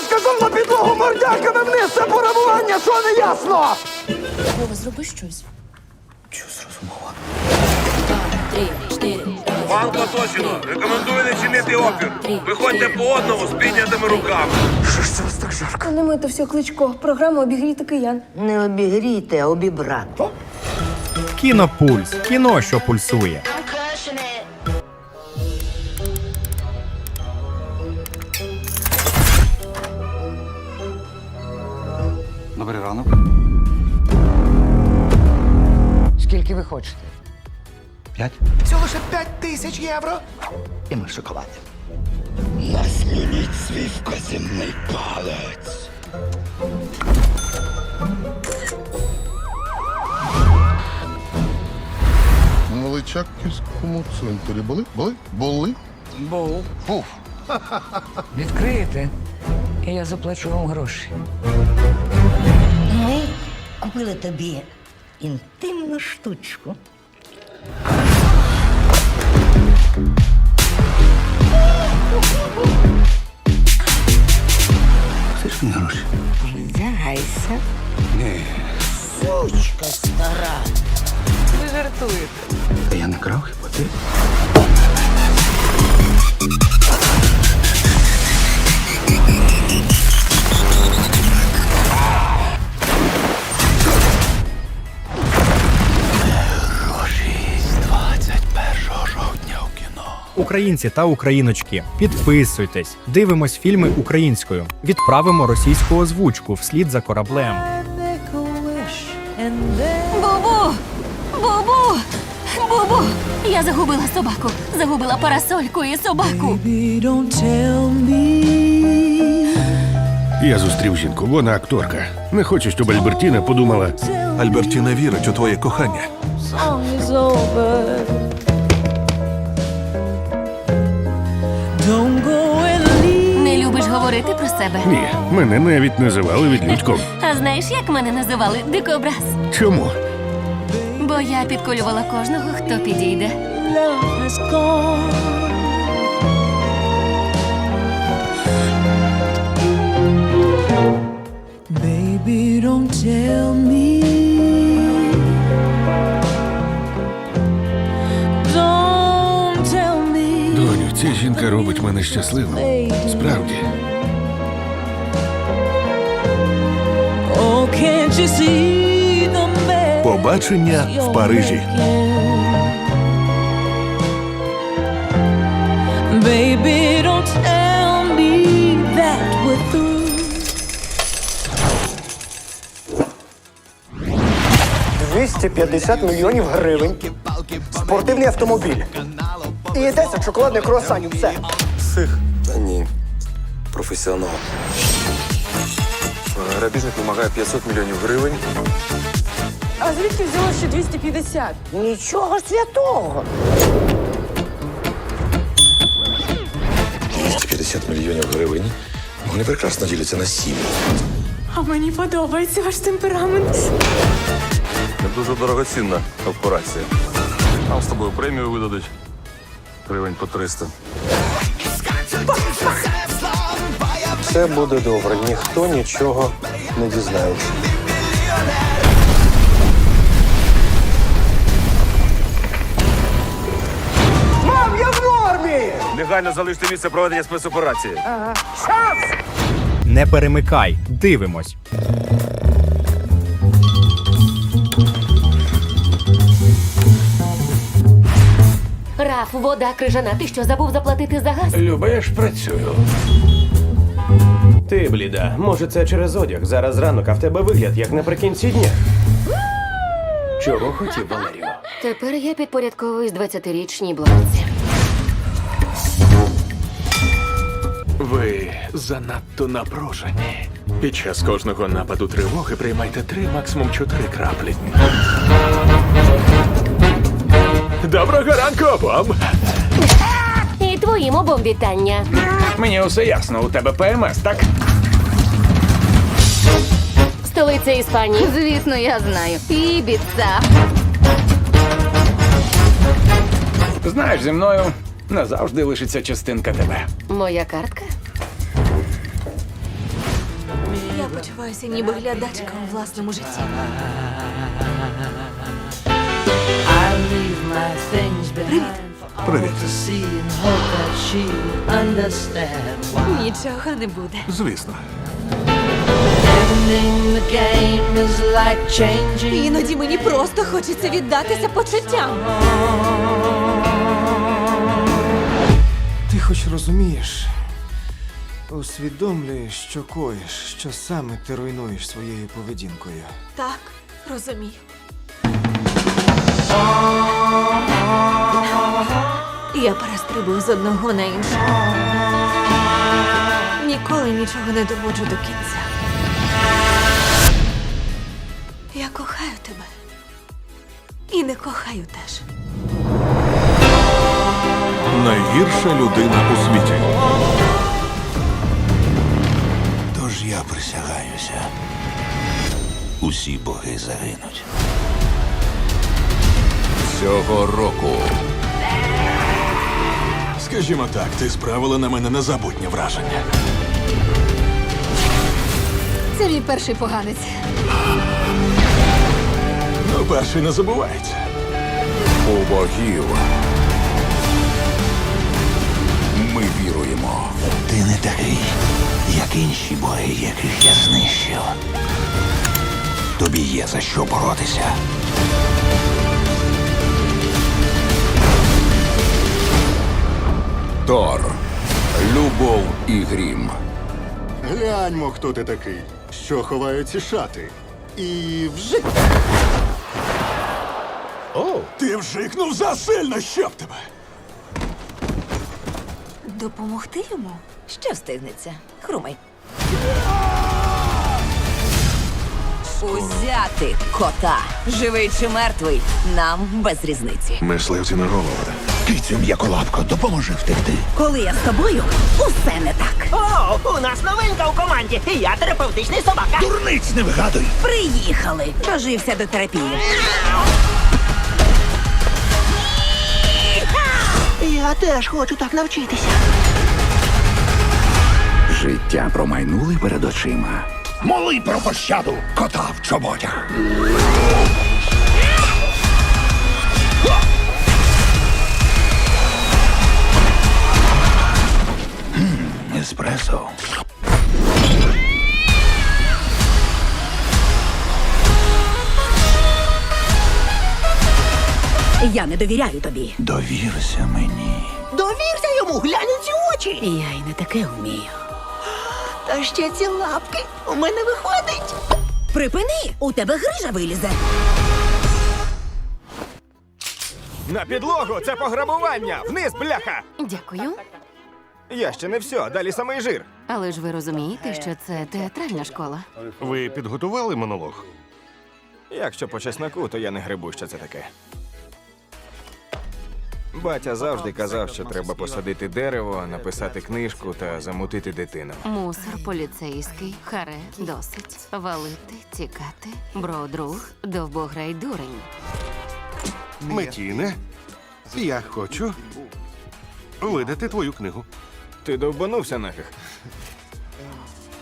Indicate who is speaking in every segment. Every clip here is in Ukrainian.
Speaker 1: розказом на підлогу мордяками вниз це порабування, що не ясно?
Speaker 2: Вова, зроби щось.
Speaker 1: Що зрозуміло?
Speaker 2: Три, чотири,
Speaker 3: Банк оточено. Рекомендую не чинити опір. Виходьте по одному з піднятими руками.
Speaker 1: Що ж це вас так жарко?
Speaker 4: Не ми то все кличко. Програма обігріти киян.
Speaker 5: Не обігріти, а обібрати.
Speaker 6: Кінопульс. Кіно, що пульсує.
Speaker 5: Скільки ви хочете?
Speaker 7: П'ять.
Speaker 1: Всього лише 5 тисяч євро.
Speaker 7: І ми шоколад.
Speaker 3: Наслініть свій вказівний палець.
Speaker 8: На Личаківському центрі були? Були? Були?
Speaker 5: Був. Був. Відкриєте, і я заплачу вам гроші. Ми купили тобі інтимну штучку.
Speaker 7: Хочеш мені гроші?
Speaker 5: Вдягайся.
Speaker 7: Та я не крав, хіба ти?
Speaker 6: Українці та україночки, підписуйтесь, дивимось фільми українською, відправимо російську озвучку вслід за кораблем.
Speaker 2: Бубу! Бубу! Бубу! Я загубила собаку. Загубила парасольку і собаку.
Speaker 9: Я зустрів жінку, вона акторка. Не хочу, щоб Альбертіна подумала.
Speaker 3: Альбертіна вірить у твоє кохання.
Speaker 2: Говорити про себе.
Speaker 9: Ні, мене навіть називали відлюдьком.
Speaker 2: А знаєш, як мене називали дикобраз?
Speaker 9: Чому?
Speaker 2: Бо я підколювала кожного, хто підійде.
Speaker 10: Baby, don't tell me. Don't tell me.
Speaker 9: Доню, ця жінка робить мене щасливим. Справді.
Speaker 3: Побачення в Парижі.
Speaker 10: Baby, don't tell me that we're through.
Speaker 1: – 250 мільйонів гривень. Спортивний автомобіль. І 10 шоколадних круасанів. Все.
Speaker 3: Сих. Та ні. Професіонал. Грабіжник вимагає 500 мільйонів гривень.
Speaker 4: А звідки взялося ще 250?
Speaker 5: Нічого святого.
Speaker 3: 250 мільйонів гривень. Вони прекрасно діляться на сім.
Speaker 4: А мені подобається ваш темперамент.
Speaker 3: Не дуже дорогоцінна операція. Нам з тобою премію видадуть. Гривень по 300.
Speaker 1: Все буде добре. Ніхто нічого не дізнається. Мам, я в нормі!
Speaker 3: Негайно залиште місце проведення спецоперації.
Speaker 6: Не перемикай, дивимось.
Speaker 2: Раф, вода крижана. Ти що забув заплатити за газ?
Speaker 7: Люба, я ж працюю.
Speaker 1: Ти, бліда, може це через одяг. Зараз ранок, а в тебе вигляд, як наприкінці дня.
Speaker 7: Чого хотів Валерію?
Speaker 2: Тепер я підпорядковуюсь 20-річній блонці.
Speaker 11: Ви занадто напружені. Під час кожного нападу тривоги приймайте три, максимум чотири краплі. Доброго ранку обом!
Speaker 2: І твоїм обом вітання.
Speaker 7: Мені усе ясно, у тебе ПМС, так?
Speaker 2: Столиця Іспанії. Звісно, я знаю. Ібіца.
Speaker 7: Знаєш, зі мною назавжди лишиться частинка тебе.
Speaker 2: Моя картка.
Speaker 12: почуваюся ніби глядачка у власному житті.
Speaker 11: Привіт.
Speaker 12: Нічого не буде.
Speaker 11: Звісно.
Speaker 12: Іноді мені просто хочеться віддатися почуттям.
Speaker 13: Ти хоч розумієш, усвідомлюєш, що коїш, що саме ти руйнуєш своєю поведінкою.
Speaker 12: Так, розумію. Я перестрибую з одного на інше. Ніколи нічого не доводжу до кінця. Кохаю тебе. І не кохаю теж.
Speaker 11: Найгірша людина у світі. Тож я присягаюся. Усі боги загинуть. Цього року. Скажімо так, ти справила на мене незабутнє враження.
Speaker 12: Це мій перший поганець.
Speaker 11: Ну, перший не забувається. У богів. Ми віруємо. Ти не такий, як інші боги, яких я знищив. Тобі є за що боротися. Тор. Любов і грім.
Speaker 8: Гляньмо, хто ти такий, що ховає ці шати. І вже
Speaker 11: Ти вжикнув засильно, щоб тебе.
Speaker 12: Допомогти йому? Що встигнеться? Хрумай. Узяти кота. Живий чи мертвий, нам без різниці.
Speaker 11: Мисливці на голову. Кицю м'яколапко, допоможи втекти.
Speaker 14: Коли я з тобою, усе не так.
Speaker 13: О, у нас новинка у команді. Я терапевтичний собака.
Speaker 11: Дурниць не вигадуй.
Speaker 14: Приїхали. Дожився до терапії.
Speaker 13: Я теж хочу так навчитися.
Speaker 11: Життя промайнули перед очима. Моли про пощаду кота в чоботях. Еспресо.
Speaker 14: Я не довіряю тобі.
Speaker 11: Довірся мені.
Speaker 13: Довірся йому, глянь у ці очі.
Speaker 14: Я й не таке вмію.
Speaker 13: Та ще ці лапки. У мене виходить.
Speaker 14: Припини, у тебе грижа вилізе.
Speaker 13: На підлогу це пограбування. Вниз, бляха.
Speaker 2: Дякую.
Speaker 13: Я ще не все, далі самий жир.
Speaker 2: Але ж ви розумієте, що це театральна школа.
Speaker 9: Ви підготували монолог?
Speaker 13: Якщо по чесноку, то я не грибу, що це таке. Батя завжди казав, що треба посадити дерево, написати книжку та замутити дитину.
Speaker 2: Мусор поліцейський, харе, досить. Валити, тікати, бро, друг, довбограй дурень.
Speaker 9: Метіне, я хочу видати твою книгу.
Speaker 13: Ти довбанувся нафіг.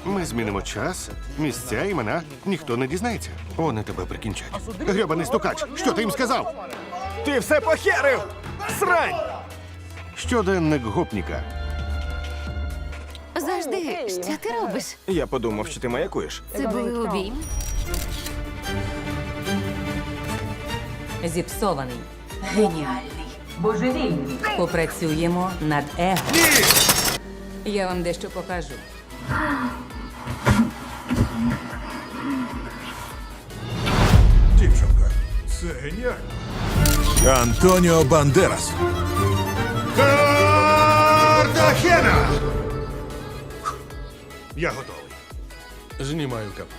Speaker 9: Ми змінимо час, місця, імена. Ніхто не дізнається. Вони тебе прикінчать. Гребаний стукач, що ти їм сказав?
Speaker 13: Ти все похерив! Срань!
Speaker 9: Щоденник гопніка.
Speaker 2: Завжди, що ти робиш?
Speaker 13: Я подумав, що ти маякуєш.
Speaker 2: Це були обійми?
Speaker 14: Зіпсований. Геніальний. Божевільний. Попрацюємо над его. Я вам дещо покажу.
Speaker 11: Дівчинка, це геніально. Антоніо Бандерас.
Speaker 9: Картахена! Я готовий.
Speaker 11: Знімаю капот.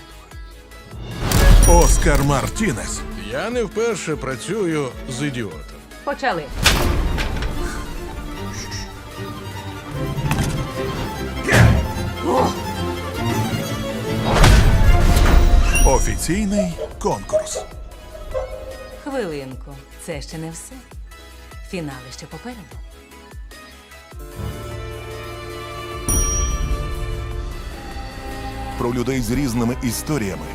Speaker 11: Оскар Мартінес. Я не вперше працюю з ідіотом.
Speaker 14: Почали.
Speaker 11: Офіційний конкурс.
Speaker 14: Хвилинку. Це ще не все. Фінали ще попереду.
Speaker 15: про людей з різними історіями.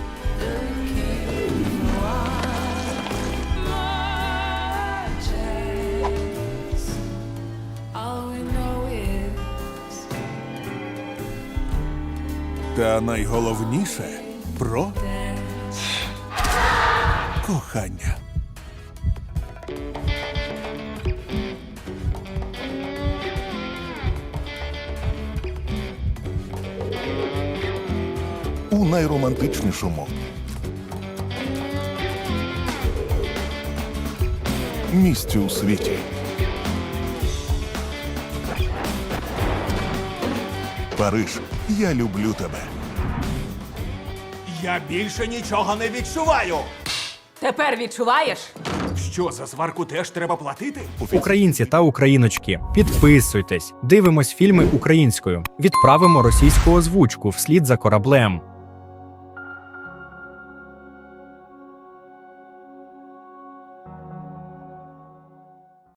Speaker 15: Та найголовніше про кохання. У найромантичнішому місці у світі. Париж, я люблю тебе.
Speaker 4: Я більше нічого не відчуваю.
Speaker 14: Тепер відчуваєш?
Speaker 4: Що за сварку теж треба платити?
Speaker 6: Українці та україночки, підписуйтесь, дивимось фільми українською, відправимо російську озвучку вслід за кораблем.